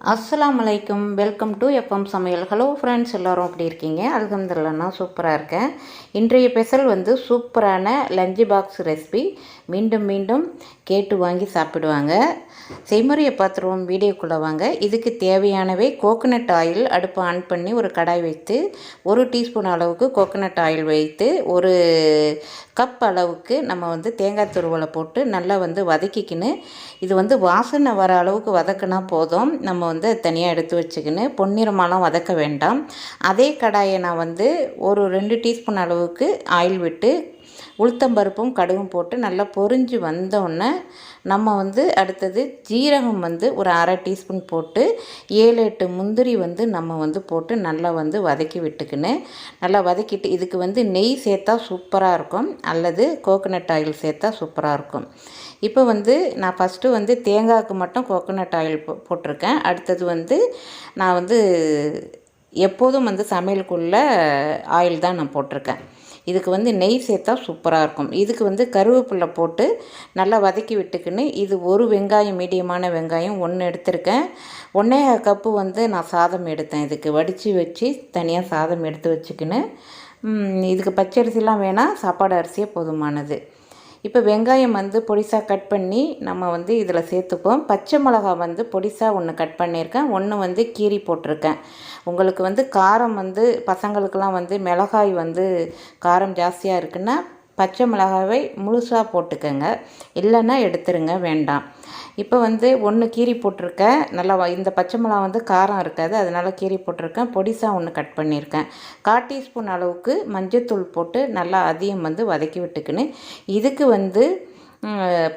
அஸ்லாம் அலைக்கும் welcome to FM சமையல். ஹலோ ஃப்ரெண்ட்ஸ் எல்லோரும் அப்படி இருக்கீங்க? அல்ஹம்துலில்லாஹ் நான் சூப்பராக இருக்கேன். இன்றைய ஸ்பெஷல் வந்து சூப்பரான லஞ்சு பாக்ஸ் ரெசிபி. மீண்டும் மீண்டும் கேட்டு வாங்கி சாப்பிடுவாங்க. செய்முறையை பார்த்துருவோம் வீடியோக்குள்ளே வாங்க. இதுக்கு தேவையானவை கோகனட் ஆயில் அடுப்பு ஆன் பண்ணி ஒரு கடாய் வைத்து ஒரு டீஸ்பூன் அளவுக்கு கோகனட் ஆயில் வைத்து ஒரு கப் அளவுக்கு நம்ம வந்து தேங்காய் துருவலை போட்டு நல்லா வந்து வதக்கிக்கின்னு இது வந்து வாசனை வர அளவுக்கு வதக்குனா போதும். நம்ம வந்து தனியாக எடுத்து வச்சுக்கின்னு பொன்னிறமாலாம் வதக்க வேண்டாம். அதே கடாயை நான் வந்து ஒரு ரெண்டு டீஸ்பூன் அளவுக்கு ஆயில் விட்டு உளுத்தம்பருப்பும் கடுகும் போட்டு நல்லா பொறிஞ்சு வந்தோடனே நம்ம வந்து அடுத்தது ஜீரகம் வந்து ஒரு அரை டீஸ்பூன் போட்டு ஏழு எட்டு முந்திரி வந்து நம்ம வந்து போட்டு நல்லா வந்து வதக்கி விட்டுக்கின்னு நல்லா வதக்கிட்டு இதுக்கு வந்து நெய் சேர்த்தா சூப்பராக இருக்கும். அல்லது கோகோனட் ஆயில் சேர்த்தா சூப்பராக இருக்கும். இப்போ வந்து நான் ஃபஸ்ட்டு வந்து தேங்காய்க்கு மட்டும் கோகோனட் ஆயில் போ போட்டிருக்கேன். அடுத்தது வந்து நான் வந்து எப்போதும் வந்து சமையலுக்குள்ள ஆயில் தான் நான் போட்டிருக்கேன். இதுக்கு வந்து நெய் சேர்த்தா சூப்பராக இருக்கும். இதுக்கு வந்து கருவேப்பிலை போட்டு நல்லா வதக்கி விட்டுக்கின்னு இது ஒரு வெங்காயம் மீடியமான வெங்காயம் ஒன்று எடுத்திருக்கேன். ஒன்றே கப்பு வந்து நான் சாதம் எடுத்தேன் இதுக்கு. வடித்து வச்சு தனியாக சாதம் எடுத்து வச்சுக்கின்னு. இதுக்கு பச்சரிசிலாம் வேணால் சாப்பாடு அரிசியே போதுமானது. இப்போ வெங்காயம் வந்து பொடிசாக கட் பண்ணி நம்ம வந்து இதில் சேர்த்துப்போம். பச்சை மிளகா வந்து பொடிசாக ஒன்று கட் பண்ணியிருக்கேன். ஒன்று வந்து கீரி போட்டிருக்கேன். உங்களுக்கு வந்து காரம் வந்து பசங்களுக்கெல்லாம் வந்து மிளகாய் வந்து காரம் ஜாஸ்தியாக இருக்குன்னா பச்சை மிளகாவை முழுசாக போட்டுக்கோங்க. இல்லைன்னா எடுத்துருங்க வேண்டாம். இப்போ வந்து ஒன்று கீரி போட்டிருக்கேன். நல்லா இந்த பச்சை மிளகா வந்து காரம் இருக்காது. அதனால் கீரி போட்டிருக்கேன். பொடிசாக ஒன்று கட் பண்ணியிருக்கேன். கால் டீஸ்பூன் அளவுக்கு மஞ்சத்தூள் போட்டு நல்லா அதிகம் வந்து வதக்கி விட்டுக்கின்னு. இதுக்கு வந்து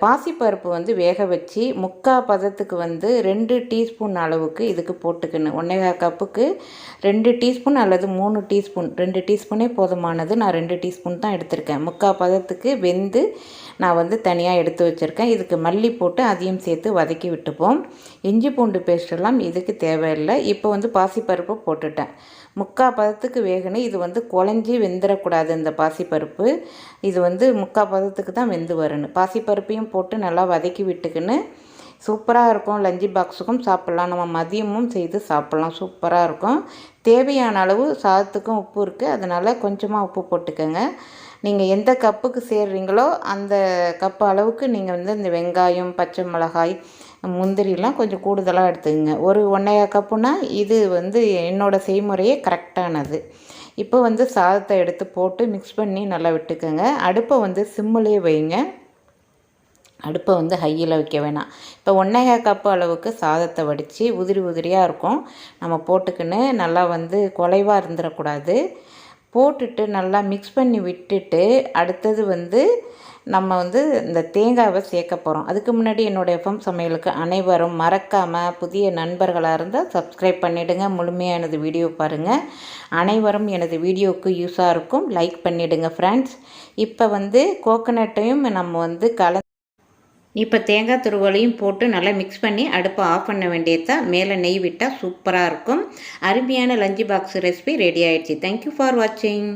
பாசிப்பருப்பு வந்து வேக வச்சு முக்கால் பதத்துக்கு வந்து ரெண்டு டீஸ்பூன் அளவுக்கு இதுக்கு போட்டுக்கணும். ஒன்றே கப்புக்கு ரெண்டு டீஸ்பூன் அல்லது மூணு டீஸ்பூன். ரெண்டு டீஸ்பூனே போதுமானது நான் ரெண்டு டீஸ்பூன் தான் எடுத்திருக்கேன். முக்கால் பதத்துக்கு வெந்து நான் வந்து தனியாக எடுத்து வச்சுருக்கேன். இதுக்கு மல்லி போட்டு அதையும் சேர்த்து வதக்கி விட்டுப்போம். இஞ்சி பூண்டு பேஸ்டெல்லாம் இதுக்கு தேவையில்லை. இப்போ வந்து பாசிப்பருப்பு போட்டுட்டேன். முக்கால் பதத்துக்கு வேகணும். இது வந்து குழஞ்சி வெந்துடக்கூடாது இந்த பாசிப்பருப்பு. இது வந்து முக்கால் பதத்துக்கு தான் வெந்து வரணும். பாசி பாசிப்பருப்பையும் போட்டு நல்லா வதக்கி விட்டுக்கின்னு சூப்பராக இருக்கும். லஞ்சு பாக்ஸுக்கும் சாப்பிட்லாம். நம்ம மதியமும் செய்து சாப்பிட்லாம். சூப்பராக இருக்கும். தேவையான அளவு சாதத்துக்கும் உப்பு இருக்குது அதனால் கொஞ்சமாக உப்பு போட்டுக்கோங்க. நீங்கள் எந்த கப்புக்கு சேர்றீங்களோ அந்த கப்பு அளவுக்கு நீங்கள் வந்து இந்த வெங்காயம் பச்சை மிளகாய் முந்திரிலாம் கொஞ்சம் கூடுதலாக எடுத்துக்கங்க. ஒரு ஒன்றையா கப்புனா இது வந்து என்னோடய செய்முறையே கரெக்டானது. இப்போ வந்து சாதத்தை எடுத்து போட்டு மிக்ஸ் பண்ணி நல்லா விட்டுக்கோங்க. அடுப்பை வந்து சிம்மிலே வைங்க. அடுப்பை வந்து ஹையில் வைக்க வேணாம். இப்போ ஒன்றே கப்பு அளவுக்கு சாதத்தை வடித்து உதிரி உதிரியாக இருக்கும். நம்ம போட்டுக்கின்னு நல்லா வந்து குலைவாக இருந்துடக்கூடாது போட்டுட்டு நல்லா மிக்ஸ் பண்ணி விட்டுட்டு அடுத்தது வந்து நம்ம வந்து இந்த தேங்காவை சேர்க்க போகிறோம் அதுக்கு முன்னாடி என்னோடய எஃப்எம் சமையலுக்கு அனைவரும் மறக்காமல் புதிய நண்பர்களாக இருந்தால் சப்ஸ்கிரைப் பண்ணிவிடுங்க முழுமையாக எனது வீடியோ பாருங்கள் அனைவரும் எனது வீடியோவுக்கு யூஸாக இருக்கும். லைக் பண்ணிவிடுங்க ஃப்ரெண்ட்ஸ் இப்போ வந்து கோகனட்டையும் நம்ம வந்து கல இப்போ தேங்காய் துருவலையும் போட்டு நல்லா மிக்ஸ் பண்ணி அடுப்பை ஆஃப் பண்ண வேண்டியதான் மேலே நெய் விட்டால் சூப்பராக இருக்கும். அருமையான லஞ்சு பாக்ஸ் ரெசிபி ரெடி ஆகிடுச்சு தேங்க்யூ ஃபார் வாட்சிங்